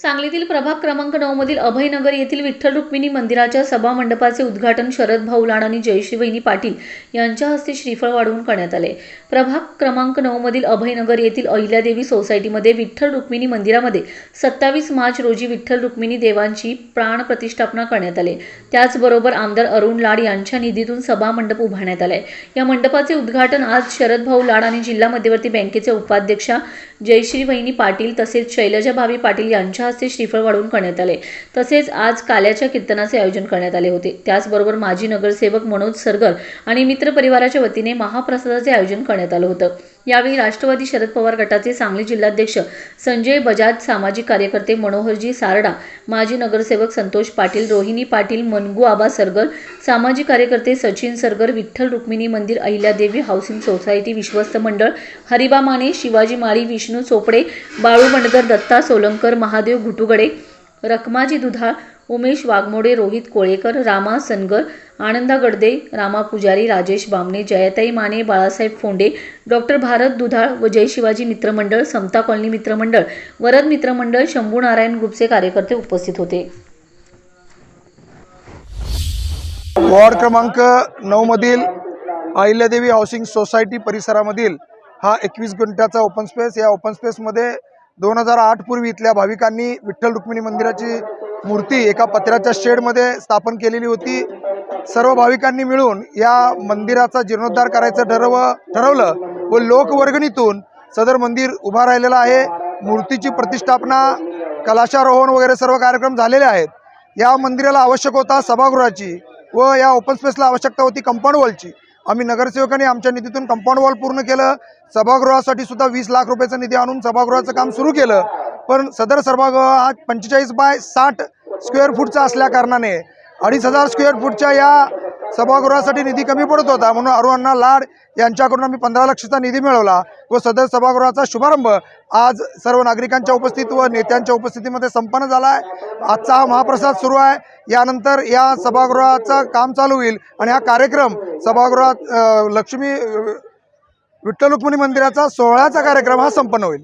सांगलीतील प्रभाग क्रमांक नऊ मधील अभयनगर येथील विठ्ठल रुक्मिणी मंदिराच्या सभा मंडपाचे उद्घाटन शरद भाऊ लाड आणि जयश्री वहिनी पाटील यांच्या हस्ते श्रीफळ वाढवून करण्यात आले. प्रभाग क्रमांक नऊ मधील अभयनगर येथील अहिल्यादेवी सोसायटीमध्ये विठ्ठल रुक्मिणी मंदिरामध्ये सत्तावीस मार्च रोजी विठ्ठल रुक्मिणी देवांची प्राण प्रतिष्ठापना करण्यात आले. त्याचबरोबर आमदार अरुण लाड यांच्या निधीतून सभा मंडप उभारण्यात आलाय या मंडपाचे उद्घाटन आज शरद भाऊ लाड आणि जिल्हा मध्यवर्ती बँकेचे उपाध्यक्षा जयश्री वहिनी पाटील तसेच शैलजा भावी पाटील यांच्या हस्ते श्रीफळ वाढवून करण्यात आले. तसेच आज काल्याच्या कीर्तनाचे आयोजन करण्यात आले होते. त्याचबरोबर माजी नगरसेवक मनोज सरगर आणि मित्र परिवाराच्या वतीने महाप्रसादाचे आयोजन करण्यात आलं होतं. यावेळी राष्ट्रवादी शरद पवार गटाचे सांगली जिल्हाध्यक्ष संजय बजाज सामाजिक कार्यकर्ते मनोहरजी सारडा माजी नगरसेवक संतोष पाटील रोहिणी पाटील मनगू आबा सरगर सामाजिक कार्यकर्ते सचिन सरगर विठ्ठल रुक्मिणी मंदिर अहिल्यादेवी हाऊसिंग सोसायटी विश्वस्त मंडळ हरिबा माने शिवाजी माळी विष्णू चोपडे बाळू बंडकर दत्ता सोलंकर महादेव घुटुगडे रखमाजी दुधाळ उमेश वाघमोडे रोहित कोळेकर रामा सनगर आनंदा गडदे रामा पुजारी राजेश बामणे जयताई माने बाळासाहेब फोंडे डॉक्टर भारत दुधाळ व जय शिवाजी मित्रमंडळ समता कॉलनी मित्रमंडळ वरद मित्रमंडळ शंभू नारायण ग्रुपचे कार्यकर्ते उपस्थित होते. वॉर्ड क्रमांक नऊमधील अहिल्यादेवी हाऊसिंग सोसायटी परिसरामधील हा एकवीस गुंठ्याचा ओपन स्पेस या ओपन स्पेसमध्ये दोन हजार आठ पूर्वी इथल्या भाविकांनी विठ्ठल रुक्मिणी मंदिराची मूर्ती एका पत्र्याच्या शेडमध्ये स्थापन केलेली होती. सर्व भाविकांनी मिळून या मंदिराचा जीर्णोद्धार करायचं ठरव ठरवलं व लोकवर्गणीतून सदर मंदिर उभा राहिलेलं आहे. मूर्तीची प्रतिष्ठापना कलाशारोहण वगैरे सर्व कार्यक्रम झालेले आहेत. या मंदिराला आवश्यक होता सभागृहाची व या ओपन स्पेसला आवश्यकता होती कंपाऊंड वॉलची आम्ही नगरसेवकांनी आमच्या निधीतून कंपाऊंड वॉल पूर्ण केलं. सभागृहासाठी सुद्धा वीस लाख रुपयाचा निधी आणून सभागृहाचं काम सुरू केलं. पण सदर सभागृह हा पंचेचाळीस बाय साठ स्क्वेअर फूटचा असल्या कारणाने अडीच हजार स्क्वेअर फूटच्या या सभागृहासाठी निधी कमी पडत होता. म्हणून अरुणांना लाड यांच्याकडून आम्ही पंधरा लक्षचा निधी मिळवला. व सदर सभागृहाचा शुभारंभ आज सर्व नागरिकांच्या उपस्थित व नेत्यांच्या उपस्थितीमध्ये संपन्न झाला आहे. आजचा हा महाप्रसाद सुरू आहे. यानंतर या सभागृहाचं काम चालू होईल आणि हा कार्यक्रम सभागृहात लक्ष्मी विठ्ठल रुक्मिणी मंदिराचा सोहळ्याचा कार्यक्रम हा संपन्न होईल.